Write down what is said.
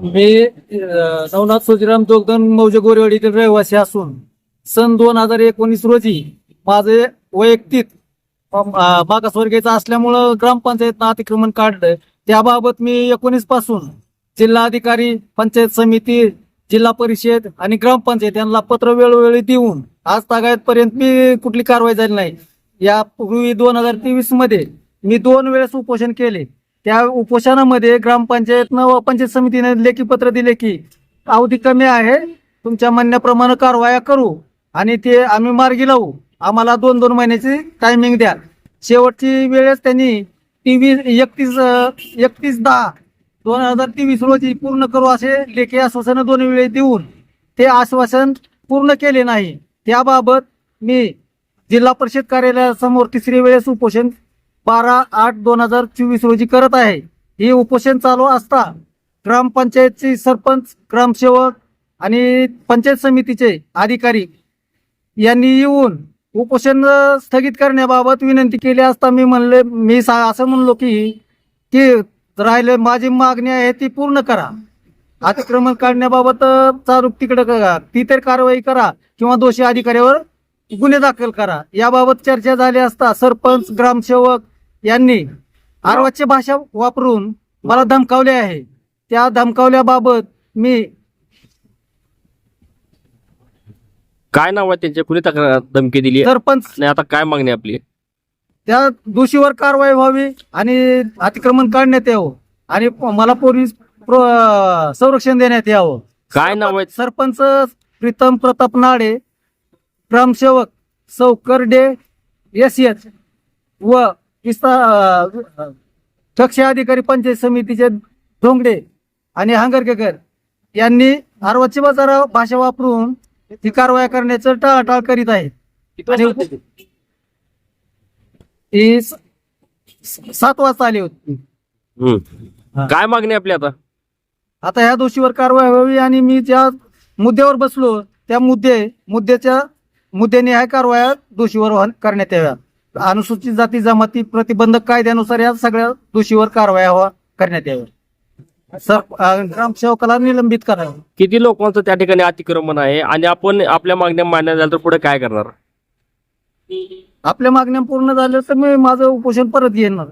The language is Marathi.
मी नवनाथ सोजीराम जोगदन मौजे गोरेवाडीतील रहिवासी असून सन दोन हजार एकोणीस रोजी माझे वैयक्तिक मागासवर्गीयचं असल्यामुळं ग्रामपंचायतनं अतिक्रमण काढलं. त्याबाबत मी एकोणीसपासून जिल्हाधिकारी पंचायत समिती जिल्हा परिषद आणि ग्रामपंचायत यांना पत्र वेळोवेळी देऊन आज तागायतपर्यंत मी कुठली कारवाई झाली नाही. यापूर्वी दोन हजार तेवीसमध्ये मी दोन वेळेस उपोषण केले. त्या उपोषणामध्ये ग्रामपंचायतनं व पंचायत समितीने लेखी पत्र दिले की अवधी कमी आहे तुमच्या म्हणण्याप्रमाणे कारवाया करू आणि ते आम्ही मार्गी लावू. आम्हाला दोन दोन महिन्याची टायमिंग द्या. शेवटची वेळेस त्यांनी तेवीस एकतीस एकतीस दहा दोन हजार तेवीस रोजी पूर्ण करू असे लेखी आश्वासन दोन वेळेस देऊन ते आश्वासन पूर्ण केले नाही. त्याबाबत मी जिल्हा परिषद कार्यालयासमोर तिसरी वेळेस उपोषण बारा आठ दोन हजार चोवीस रोजी करत आहे. हे उपोषण चालू असता ग्रामपंचायतचे सरपंच ग्रामसेवक आणि पंचायत समितीचे अधिकारी यांनी येऊन उपोषण स्थगित करण्याबाबत विनंती केली असता मी म्हणले मी सा- असं म्हणलो की की राहिले माझी मागणी आहे ती पूर्ण करा. अतिक्रमण काढण्याबाबत चारूक चालू तिकडे करा. ती तर कारवाई करा किंवा दोषी अधिकाऱ्यावर गुन्हे दाखल करा. याबाबत चर्चा झाली असता सरपंच ग्रामसेवक यांनी आरवाची भाषा वापरून मला धमकावले आहे. त्या धमकावल्याबाबत मी काय नाव आहे त्यांच्या? कुणी तक्रार धमकी दिली? सरपंच आणि आता काय मागणी आहे? आपली त्या दोषीवर कारवाई व्हावी आणि अतिक्रमण काढण्यात यावं आणि प- मला पोलीस प्र- संरक्षण देण्यात यावं. काय नाव आहे? सरपंच प्रीतम प्रताप नाडे ग्रामसेवक सौकर्डे एस एच व कक्ष अधिकारी पंचायत समितीचे धोंगडे आणि हांगरकेकर यांनी आरवाची बाजार भाषा वापरून ही कारवाई करण्याचं टाळाटाळ करीत आहेत. आणि ही सात वाजता आली होती. हम्म. काय मागणी आपली आता? आता ह्या दोषीवर कारवाई व्हावी आणि मी ज्या मुद्द्यावर बसलो त्या मुद्दे मुद्द्याच्या मुद्द्याने ह्या कारवाया दोषीवर करण्यात याव्या. अनुसूचित जाती जमाती प्रतिबंधक कायद्यानुसार या सगळ्या दोषीवर कारवाया व्हा करण्यात याव्या सर ग्रामसेवकाला निलंबित करावं. किती लोकांचं त्या ठिकाणी अतिक्रमण आहे? आणि आपण आपल्या मागण्या मान्य झाल्या तर पुढे काय करणार? आपल्या मागण्या पूर्ण झाल्या तर मी माझं उपोषण परत घेणार.